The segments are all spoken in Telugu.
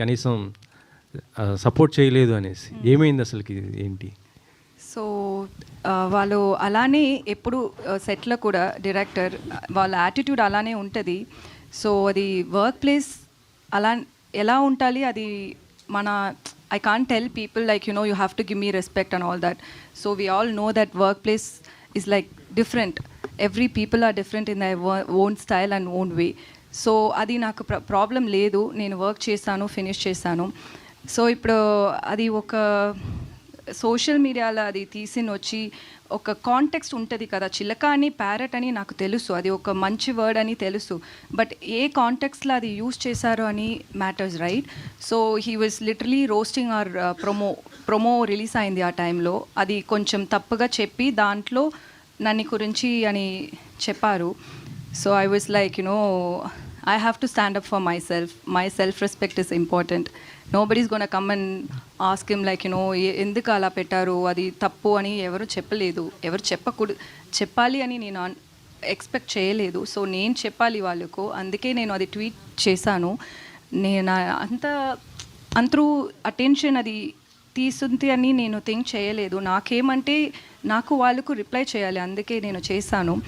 కనీసం సపోర్ట్ చేయలేదు అనేసి. ఏమైంది అసలుకి ఏంటి? సో వాళ్ళు అలానే ఎప్పుడు సెట్లో కూడా డైరెక్టర్ వాళ్ళ యాటిట్యూడ్ అలానే ఉంటుంది. సో అది వర్క్ ప్లేస్ అలా ఎలా ఉండాలి? అది మన I can't tell people like you know you have to give me respect and all that. So we all know that work place is like different. Every people are different in their own style and own way. So అది నాకు ప్ర ప్రాబ్లం లేదు. నేను వర్క్ చేశాను ఫినిష్ చేశాను. సో ఇప్పుడు అది ఒక సోషల్ మీడియాలో అది తీసిన వచ్చి ఒక కాంటెక్స్ట్ ఉంటుంది కదా. చిలక అని ప్యారెట్ అని నాకు తెలుసు. అది ఒక మంచి వర్డ్ అని తెలుసు. బట్ ఏ కాంటెక్స్లో అది యూస్ చేశారో అని matters right so he was literally roasting our promo promo release అయింది ఆ టైంలో అది కొంచెం తప్పుగా చెప్పి దాంట్లో నన్ను గురించి అని చెప్పారు. So I was like you know I have to stand up for myself my self respect is important nobody's gonna come and ask him like you know ఎందుకు అలా పెట్టారు? అది తప్పు అని ఎవరు చెప్పలేదు. ఎవరు చెప్పకూడదు చెప్పాలి అని నేను ఎక్స్పెక్ట్ చేయలేదు. సో నేను చెప్పాలి వాళ్ళకు. అందుకే నేను అది ట్వీట్ చేశాను. నేను అంత అంతరూ అటెన్షన్ అది తీసుంది అని నేను థింక్ చేయలేదు. నాకేమంటే నాకు వాళ్ళకు రిప్లై చేయాలి. అందుకే నేను చేశాను.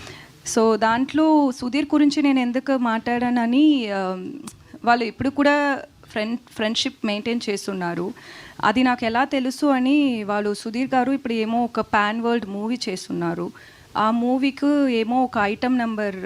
సో దాంట్లో సుధీర్ గురించి నేను ఎందుకు మాట్లాడానని వాళ్ళు ఇప్పుడు కూడా ఫ్రెండ్ ఫ్రెండ్షిప్ మెయింటైన్ చేస్తున్నారు. అది నాకు ఎలా తెలుసు అని వాళ్ళు సుధీర్ గారు ఇప్పుడు ఏమో ఒక పాన్ వరల్డ్ మూవీ చేస్తున్నారు. ఆ మూవీకి ఏమో ఒక ఐటమ్ నెంబర్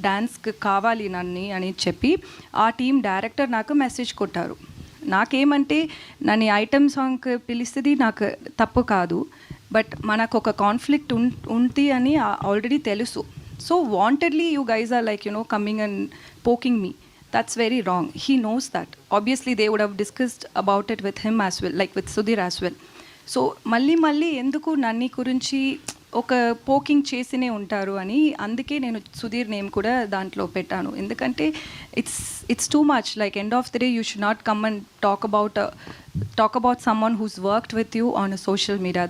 డ్యాన్స్కి కావాలి నన్ను అని చెప్పి ఆ టీం డైరెక్టర్ నాకు మెసేజ్ కొట్టారు. నాకేమంటే నన్ను ఐటమ్ సాంగ్కి పిలిస్తుంది నాకు తప్పు కాదు. బట్ మనకు ఒక కాన్ఫ్లిక్ట్ ఉం ఉంది అని ఆల్రెడీ తెలుసు. So wantedly you guys are like you know coming and poking me. That's very wrong. He knows that. Obviously they would have discussed about it with him as well like with Sudheer as well. So మళ్ళీ మళ్ళీ ఎందుకు నన్ని గురించి ఒక పోకింగ్ చేసినే ఉంటారు అని అందుకే నేను సుధీర్ నేమ్ కూడా దాంట్లో పెట్టాను. ఎందుకంటే it's it's too much. Like end of the day you should not come and talk about talk about someone who's worked with you on social media.